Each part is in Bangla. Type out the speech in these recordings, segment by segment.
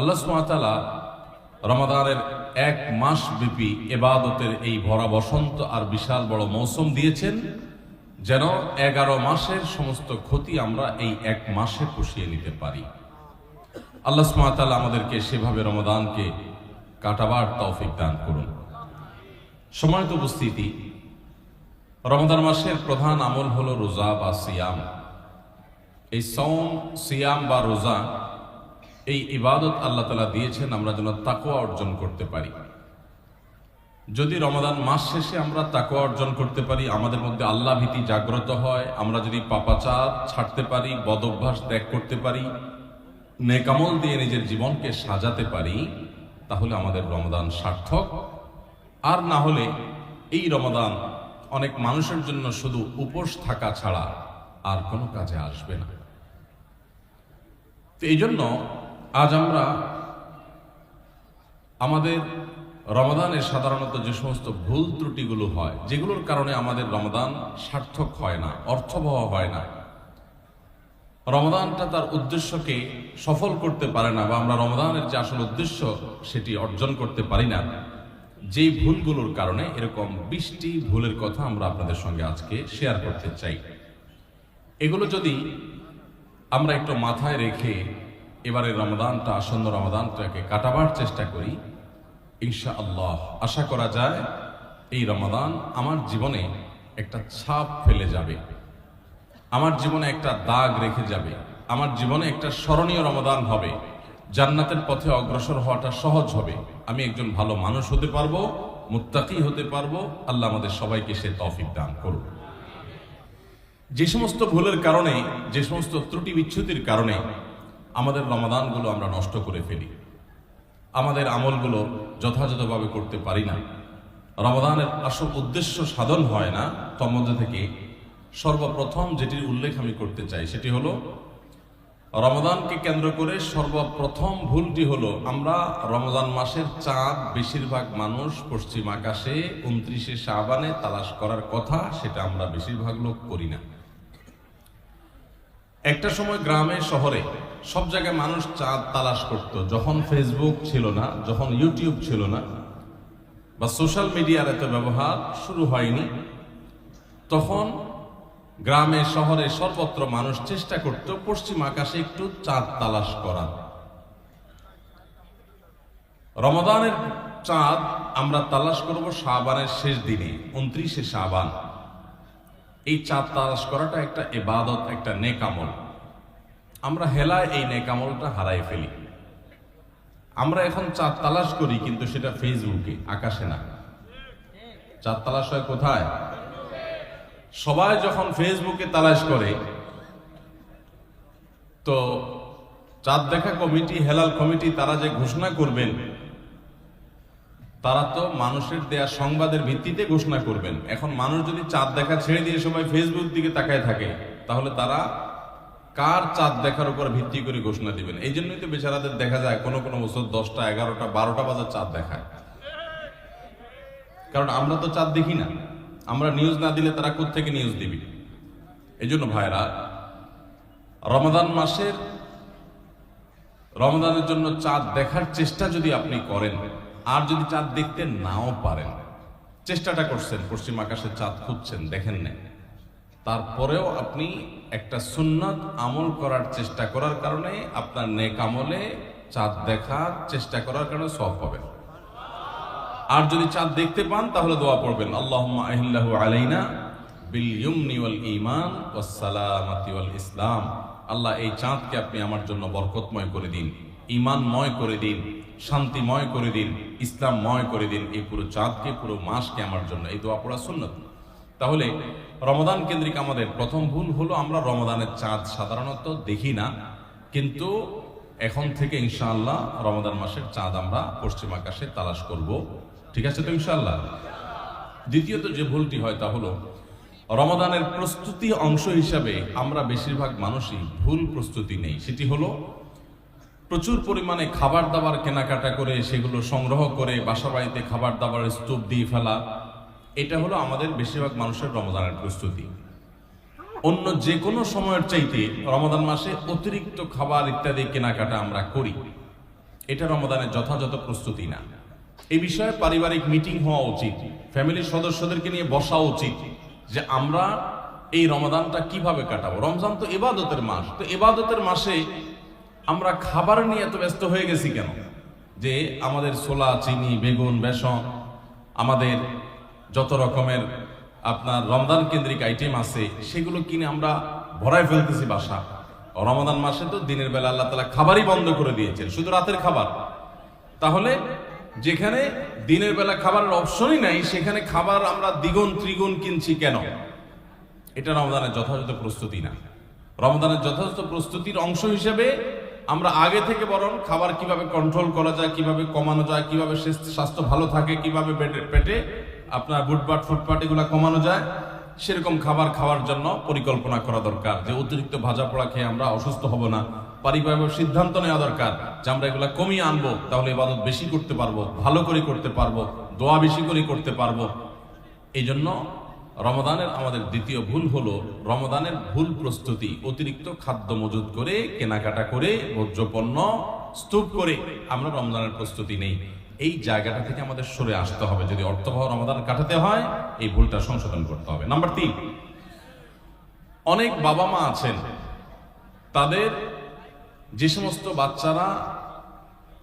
আল্লাহ সুমাতালা রমাদানের এক মাস ব্যাপী এবাদতের এই ভরা বসন্ত আর বিশাল বড় মৌসুম দিয়েছেন, যেন এগারো মাসের সমস্ত ক্ষতি আমরা এই এক মাসে পুষিয়ে নিতে পারি। আল্লাহ সুমাতালা আমাদেরকে সেভাবে রমাদানকে কাটাবার তৌফিক দান করুন। সময়ত উপস্থিতি রমজান মাসের প্রধান আমল হলো রোজা বা সিয়াম। এই সৌম সিয়াম বা রোজা এই ইবাদত আল্লাহ তালা দিয়েছেন আমরা যেন তাকোয়া অর্জন করতে পারি। যদি রমাদান মাস শেষে আমরা তাকোয়া অর্জন করতে পারি, আমাদের মধ্যে আল্লাহ ভীতি জাগ্রত হয়, আমরা যদি পাপাচার ছাড়তে পারি, বদভ্যাস ত্যাগ করতে পারি, নেকামল দিয়ে নিজের জীবনকে সাজাতে পারি, তাহলে আমাদের রমদান সার্থক। আর না হলে এই রমাদান অনেক মানুষের জন্য শুধু উপোস থাকা ছাড়া আর কোনো কাজে আসবে না। তো এই জন্য আজ আমরা আমাদের রমাদানের সাধারণত যে সমস্ত ভুল ত্রুটিগুলো হয়, যেগুলোর কারণে আমাদের রমাদান সার্থক হয় না, অর্থবহ হয় না। রমদানটা তার উদ্দেশ্যকে সফল করতে পারে না বা আমরা রমদানের যে আসল উদ্দেশ্য সেটি অর্জন করতে পারি না। যেই ভুলগুলোর কারণে এরকম বিশটি ভুলের কথা আমরা আপনাদের সঙ্গে আজকে শেয়ার করতে চাই। এগুলো যদি আমরা একটু মাথায় রেখে এবারে রমদানটা আসন্ন রমদানটাকে কাটাবার চেষ্টা করি। ইনশা আল্লাহ আশা করা যায় এই রমাদান আমার জীবনে একটা ছাপ ফেলে যাবে। আমার জীবনে একটা দাগ রেখে যাবে। আমার জীবনে একটা স্মরণীয় রমাদান হবে। জান্নাতের পথে অগ্রসর হওয়াটা সহজ হবে। আমি একজন ভালো মানুষ হতে পারব, মুত্তাকি হতে পারব। আল্লাহ আমাদের সবাইকে সে তৌফিক দান করুন যে সমস্ত ভুলের কারণে, যে সমস্ত ত্রুটি বিচ্ছুতির কারণে আমাদের রমাদানগুলো আমরা নষ্ট করে ফেলি। আমাদের আমলগুলো যথাযথভাবে করতে পারি না। রমাদানের আসল উদ্দেশ্য সাধন হয় না, তার মধ্যে থেকে সর্বপ্রথম যেটির উল্লেখ আমি করতে চাই সেটি হলো, রমাদানকে কেন্দ্র করে সর্বপ্রথম ভুলটি হলো, আমরা রমজান মাসের চাঁদ বেশিরভাগ মানুষ পশ্চিম আকাশে, উনত্রিশে শাহবানে তালাশ করার কথা সেটা আমরা বেশিরভাগ লোক করি না। একটা সময় গ্রামে, শহরে সব জায়গায় মানুষ চাঁদ তালাশ করত। যখন ফেসবুক ছিল না, যখন ইউটিউব ছিল না, বা সোশ্যাল মিডিয়ার এত ব্যবহার শুরু হয়নি, তখন গ্রামে, শহরে সর্বত্র মানুষ চেষ্টা করত পশ্চিম আকাশে একটু চাঁদ তালাশ করা। রমদানের চাঁদ আমরা তালাশ করব শাহবানের শেষ দিনে, উনত্রিশে শাহবান এই চাঁদ তালাশ করাটা একটা এবাদত, একটা নেকামল আমরা হেলায় এই নেকামলটা হারাই ফেলি। আমরা এখন চাঁদ তালাশ করি, কিন্তু সেটা ফেসবুকে, আকাশে না। চাঁদ তালাশ হয় কোথায়? সবাই যখন ফেসবুকে তালাশ করে, তো চাঁদ দেখা কমিটি, হেলাল কমিটি, তারা যে ঘোষণা করবেন, তারা তো মানুষের দেয়া সংবাদের ভিত্তিতে ঘোষণা করবেন। এখন মানুষ যদি চাঁদ দেখা ছেড়ে দিয়ে সবাই ফেসবুক দিকে তাকায় থাকে, তাহলে তারা কার চাঁদ দেখার উপর ভিত্তি করে ঘোষণা দিবেন? এই জন্যই তো বেচারাদের দেখা যায় কোনো কোনো বছর দশটা, এগারোটা, বারোটা বাজার চাঁদ দেখায়। কারণ আমরা তো চাঁদ দেখি না। আমরা নিউজ না দিলে তারা থেকে নিউজ দিবি? এই জন্য ভাইরা রমাদান মাসের রমদানের জন্য চাঁদ দেখার চেষ্টা যদি আপনি করেন, আর যদি চাঁদ দেখতে নাও পারেন, চেষ্টাটা করছেন, পশ্চিম আকাশে চাঁদ খুঁজছেন, দেখেন না তারপরেও আপনি একটা সুন্নত আমল করার চেষ্টা করার কারণে আপনার নেক আমলে চাঁদ দেখার চেষ্টা করার কারণে সব পাবেন। আর যদি চাঁদ দেখতে পান, তাহলে দোয়া পড়বেন। আল্লাহ আহিল্লাহু আলাইনা বিল ইসলাম আল্লাহ, এই চাঁদকে আপনি আমার জন্য বরকতময় করে দিন, ঈমানময় করে দিন, শান্তিময় করে দিন, ইসলামময় করে দিন। এই পুরো চাঁদকে, পুরো মাসকে আমার জন্য এই দোয়া পড়া সুন্নত। তাহলে রমদান কেন্দ্রিক আমাদের প্রথম ভুল হলো আমরা রমদানের চাঁদ সাধারণত দেখি না, কিন্তু এখন থেকে ইনশাআল্লাহ রমদান মাসের চাঁদ আমরা পশ্চিম আকাশে তালাশ করব। ঠিক আছে তো ইনশাআল্লাহ? দ্বিতীয়ত যে ভুলটি হয় তা হলো রমাদানের প্রস্তুতি অংশ হিসাবে আমরা বেশিরভাগ মানুষই ভুল প্রস্তুতি নেই। সেটি হলো, প্রচুর পরিমাণে খাবার দাবার কেনাকাটা করে সেগুলো সংগ্রহ করে বাসাবাড়িতে খাবার দাবার স্তূপ দিয়ে ফেলা এটা হলো আমাদের বেশিরভাগ মানুষের রমদানের প্রস্তুতি। অন্য যে কোনো সময়ের চাইতে রমাদান মাসে অতিরিক্ত খাবার ইত্যাদি কেনাকাটা আমরা করি। এটা রমাদানের যথাযথ প্রস্তুতি না। এই বিষয়ে পারিবারিক মিটিং হওয়া উচিত, ফ্যামিলির সদস্যদেরকে নিয়ে বসা উচিত যে আমরা এই রমাদানটা কীভাবে কাটাবো। রমজান তো এবাদতের মাস, তো এবাদতের মাসে আমরা খাবার নিয়ে এত ব্যস্ত হয়ে গেছি কেন? যে আমাদের ছোলা, চিনি, বেগুন, বেসন, আমাদের যত রকমের আপনার রমদান কেন্দ্রিক আইটেম আছে, সেগুলো কিনে আমরা ভরায় ফেলতেছি বাসা। রমাদান মাসে তো দিনের বেলা আল্লাহ তালা খাবারই বন্ধ করে দিয়েছেন, শুধু রাতের খাবার। তাহলে যেখানে দিনের বেলা খাবারের অপশনই নাই, সেখানে খাবার আমরা দ্বিগুণ, ত্রিগুণ কিনছি কেন? এটা রমদানের যথাযথ প্রস্তুতি না। রমদানের যথাযথ প্রস্তুতির অংশ হিসেবে আমরা আগে থেকে বরং খাবার কীভাবে কন্ট্রোল করা যায়, কীভাবে কমানো যায়, কীভাবে স্বাস্থ্য ভালো থাকে, কীভাবে পেটে- পেটে আপনার বুটপাট ফুটপাট এগুলো কমানো যায়। সেরকম খাবার খাওয়ার জন্য পরিকল্পনা করা দরকার যে অতিরিক্ত ভাজা পোড়া খেয়ে আমরা অসুস্থ হব না। পারিবারিক সিদ্ধান্ত নেওয়া দরকার যে আমরা এগুলো কমিয়ে আনব, তাহলে ইবাদত বেশি করতে পারব, ভালো করে করতে পারব, দোয়া বেশি করে করতে পারব। এই জন্য রমদানের আমাদের দ্বিতীয় ভুল হলো রমদানের ভুল প্রস্তুতি, অতিরিক্ত খাদ্য মজুত করে, কেনাকাটা করে, ভোজ্যপণ্য স্তূপ করে আমরা রমজানের প্রস্তুতি নেই। এই জায়গাটা থেকে আমাদের সরে আসতে হবে। যদি অর্থবহ রমদান কাটাতে হয়, এই ভুলটা সংশোধন করতে হবে। নাম্বার তিন, অনেক বাবা মা আছেন। তাদের যে সমস্ত বাচ্চারা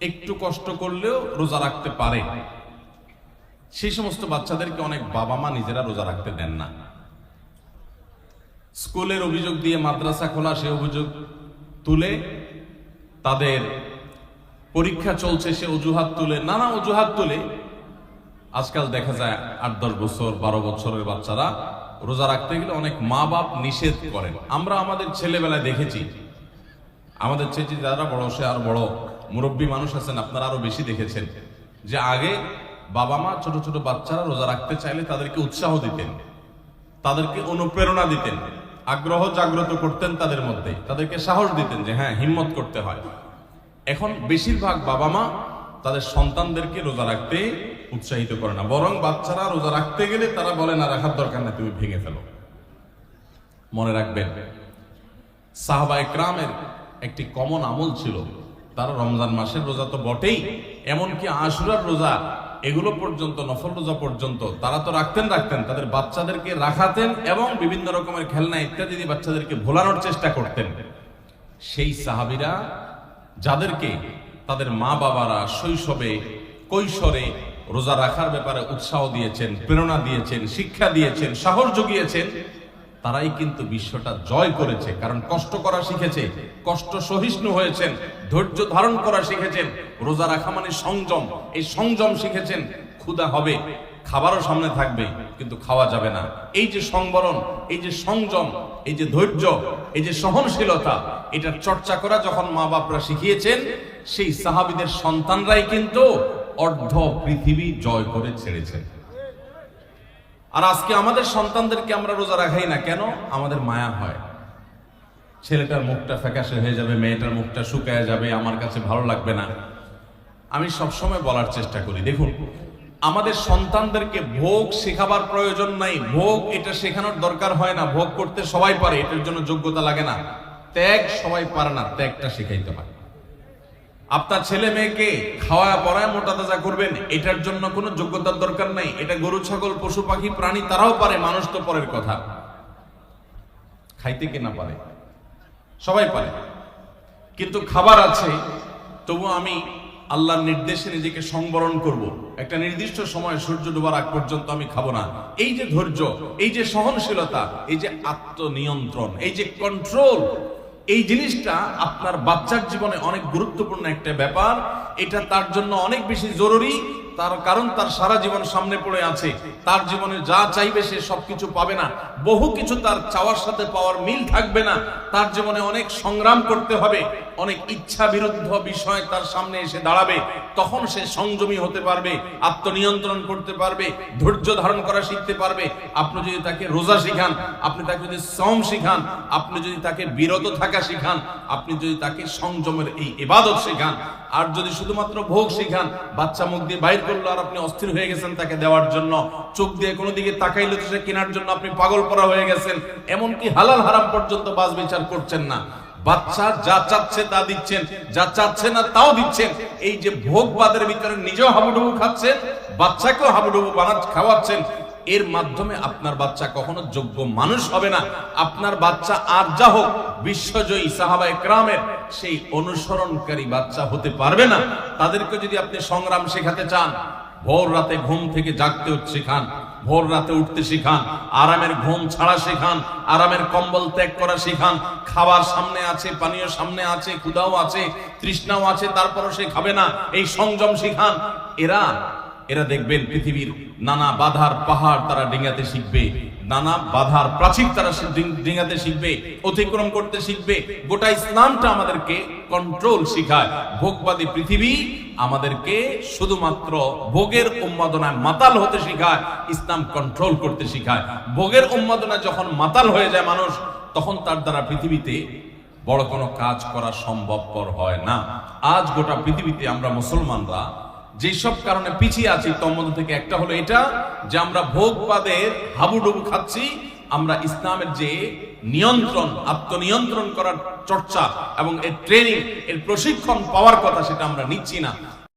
একটু কষ্ট করলেও রোজা রাখতে পারে, সেই সমস্ত বাচ্চাদেরকে অনেক বাবা মা নিজেরা রোজা রাখতে দেন না। স্কুলের অভিযোগ দিয়ে মাদ্রাসা খোলা সে অভিযোগ তুলে তাদের পরীক্ষা চলছে, সে অজুহাত তুলে, নানা অজুহাত তুলে। আজকাল দেখা যায় আট, দশ বছর, বারো বছরের বাচ্চারা রোজা রাখতে গেলে অনেক মা বাপ নিষেধ করেন। আমরা আমাদের ছেলেবেলায় দেখেছি। আমাদের চেয়ে যারা বড়, সে আর বড় মুরব্বী মানুষ আছেন, আপনারা আরও বেশি দেখেছেন যে আগে বাবা মা ছোট ছোট বাচ্চারা রোজা রাখতে চাইলে তাদেরকে উৎসাহ দিতেন, তাদেরকে অনুপ্রেরণা দিতেন, আগ্রহ জাগ্রত করতেন তাদের মধ্যে, তাদেরকে সাহস দিতেন যে হ্যাঁ হিম্মত করতে হয়। এখন বেশিরভাগ বাবা মা তাদের সন্তানদেরকে রোজা রাখতে উৎসাহিত করে না। বরং বাচ্চারা রোজা রাখতে গেলে তারা বলে, না, রাখার দরকার নেই, তুমি ভেঙে ফেলো। মনে রাখবেন, সাহাবা একরামের একটি কমন আমল ছিল। তারা রমজান মাসের রোজা তো বটেই, এমনকি আশুরার রোজা, এগুলো পর্যন্ত, নফল রোজা পর্যন্ত তারা তো রাখতেন রাখতেন, তাদের বাচ্চাদেরকে রাখাতেন এবং বিভিন্ন রকমের খেলনা ইত্যাদি বাচ্চাদেরকে ভোলানোর চেষ্টা করতেন। সেই সাহাবিরা যাদেরকে তাদের মা বাবারা শৈশবে, কৈশোরে রোজা রাখার ব্যাপারে উৎসাহ দিয়েছেন, প্রেরণা দিয়েছেন, শিক্ষা দিয়েছেন, সাহস জুগিয়েছেন, তারাই কিন্তু বিশ্বটা জয় করেছে। কারণ কষ্ট করা শিখেছে, কষ্ট সহিষ্ণু হয়েছেন, ধৈর্য ধারণ করা শিখেছেন, রোজা রাখা মানে সংযম। এই সংযম শিখেছেন, ক্ষুধা হবে, খাবারও সামনে থাকবে। কিন্তু খাওয়া যাবে না। এই যে সংবরণ, এই যে সংযম, এই যে ধৈর্য, এই যে সহনশীলতা এটার চর্চা করা যখন মা বাপরা শিখিয়েছেন, সেই সাহাবিদের সন্তানরাই কিন্তু অর্ধ পৃথিবী জয় করে ছেড়েছেন আর আজকে আমাদের সন্তানদেরকে আমরা রোজা রাখাই না কেন? আমাদের মায়া হয়। ছেলেটার মুখটা ফ্যাকাশে হয়ে যাবে, মেয়েটার মুখটা শুকায় যাবে, আমার কাছে ভালো লাগবে না। আমি সবসময় বলার চেষ্টা করি, দেখুন আমাদের সন্তানদেরকে ভোগ শেখাবার প্রয়োজন নাই। ভোগ এটা শেখানোর দরকার হয় না। ভোগ করতে সবাই পারে, এটার জন্য যোগ্যতা লাগে না। ত্যাগ সবাই পারে না, ত্যাগটা শেখাইতে পারে আপনার ছেলে মেয়েকে খাওয়া পড়ায় মোটা তাজা করবেন, এটার জন্য কোনো যোগ্যতার দরকার নাই। এটা গরু, ছাগল, পশু, পাখি, প্রাণী, তারাও পারে, মানুষ তো পরের কথা। খাইতে কে না পারে? সবাই পারে। কিন্তু খাবার আছে, তবু আমি আল্লাহর নির্দেশে নিজেকে সংবরণ করব। একটা নির্দিষ্ট সময় সূর্য ডোবার আগ পর্যন্ত আমি খাব না। এই যে ধৈর্য, এই যে সহনশীলতা, এই যে আত্মনিয়ন্ত্রণ, এই যে কন্ট্রোল এই জিনিসটা আপনার বাচ্চার জীবনে অনেক গুরুত্বপূর্ণ একটা ব্যাপার। এটা তার জন্য অনেক বেশি জরুরি। তার কারণ তার সারা জীবন সামনে পড়ে আছে। তার জীবনে যা চাইবে সে সবকিছু পাবে না। বহু কিছু তার চাওয়ার সাথে পাওয়ার মিল থাকবে না। তার জীবনে অনেক সংগ্রাম করতে হবে। অনেক ইচ্ছা বিরুদ্ধ বিষয় তার সামনে এসে দাঁড়াবে। তখন সে সংযমী হতে পারবে, আত্মনিয়ন্ত্রণ করতে পারবে, ধৈর্য ধারণ করা শিখতে পারবে। আপনি যদি তাকে রোজা শিখান, আপনি তাকে যদি শ্রম শিখান, আপনি যদি তাকে বিরত থাকা শিখান, আপনি যদি তাকে সংযমের এই ইবাদত শেখান, আর যদি শুধুমাত্র ভোগ শিখান, বাচ্চা মুখ দিয়ে বাইর করল আর আপনি অস্থির হয়ে গেছেন তাকে দেওয়ার জন্য। চোখ দিয়ে কোনো দিকে তাকাইলে তো সে কেনার জন্য আপনি পাগল পরা হয়ে গেছেন। এমনকি হালাল হারাম পর্যন্ত বাস বিচার করছেন না। বাচ্চা যা চাচ্ছে তা দিচ্ছেন, যা চাচ্ছে না তাও দিচ্ছেন। এই যে ভোগবাদের ভিতরে নিজেও হাবুডুবু খাচ্ছেন, বাচ্চাকেও হাবুডুবু বানা খাওয়াচ্ছেন। এর মাধ্যমে আপনার বাচ্চা কখনো যোগ্য মানুষ হবে না। আপনার বাচ্চা আর যা হোক, বিশ্বজয়ী সাহাবা একরামের সেই অনুসরণকারী বাচ্চা হতে পারবে না। তাদেরকে যদি আপনি সংগ্রাম শেখাতে চান, ভোর রাতে ঘুম থেকে জাগতে শেখান, ভোর রাতে উঠতে শেখান, আরামের ঘুম ছাড়া শেখান, আরামের কম্বল ত্যাগ করা শেখান, খাবার সামনে আছে, পানীয় সামনে আছে ক্ষুদাও আছে, তৃষ্ণাও আছে, তারপরও সে খাবে না, এই সংযম শেখান। এরা এরা দেখবেন পৃথিবীর নানা বাধার পাহাড় তারা ডিঙাতে শিখবে, নানা বাধার প্রাচীর তারা ডিঙাতে শিখবে, অতিক্রম করতে শিখবে, গোটা ইসলামটা আমাদেরকে কন্ট্রোল শিখায়। ভোগবাদী পৃথিবী আমাদেরকে শুধুমাত্র ভোগের উন্মাদনায় মাতাল হতে শিখায়, ইসলাম কন্ট্রোল করতে শিখায়। ভোগের উন্মাদনায় যখন মাতাল হয়ে যায় মানুষ, তখন তার দ্বারা পৃথিবীতে বড় কোনো কাজ করা সম্ভবপর হয় না। আজ গোটা পৃথিবীতে আমরা মুসলমানরা যেসব কারণে পিছিয়ে আছি, তোর মধ্যে থেকে একটা হলো এটা যে আমরা ভোগবাদের হাবুডুবু খাচ্ছি, আমরা ইসলামের যে নিয়ন্ত্রণ, আত্মনিয়ন্ত্রণ করার চর্চা এবং এর ট্রেনিং এর প্রশিক্ষণ পাওয়ার কথা সেটা আমরা নিচ্ছি না।